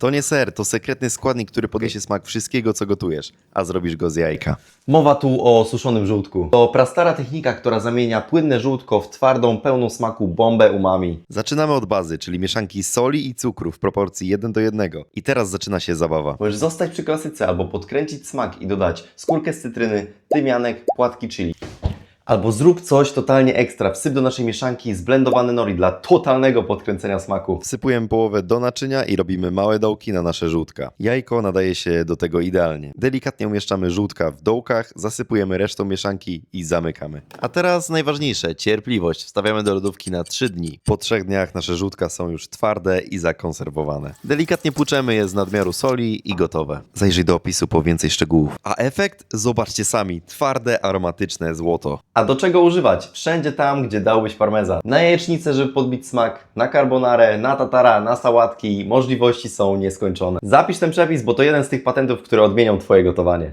To nie ser, to sekretny składnik, który podniesie smak wszystkiego, co gotujesz, a zrobisz go z jajka. Mowa tu o suszonym żółtku. To prastara technika, która zamienia płynne żółtko w twardą, pełną smaku bombę umami. Zaczynamy od bazy, czyli mieszanki soli i cukru w proporcji 1 do 1. I teraz zaczyna się zabawa. Możesz zostać przy klasyce albo podkręcić smak i dodać skórkę z cytryny, tymianek, płatki chili. Albo zrób coś totalnie ekstra. Wsyp do naszej mieszanki zblendowany nori dla totalnego podkręcenia smaku. Wsypujemy połowę do naczynia i robimy małe dołki na nasze żółtka. Jajko nadaje się do tego idealnie. Delikatnie umieszczamy żółtka w dołkach, zasypujemy resztą mieszanki i zamykamy. A teraz najważniejsze, cierpliwość. Wstawiamy do lodówki na 3 dni. Po 3 dniach nasze żółtka są już twarde i zakonserwowane. Delikatnie płuczemy je z nadmiaru soli i gotowe. Zajrzyj do opisu po więcej szczegółów. A efekt? Zobaczcie sami. Twarde, aromatyczne złoto. A do czego używać? Wszędzie tam, gdzie dałbyś parmezan. Na jajecznicę, żeby podbić smak, na carbonarę, na tatara, na sałatki. Możliwości są nieskończone. Zapisz ten przepis, bo to jeden z tych patentów, które odmienią Twoje gotowanie.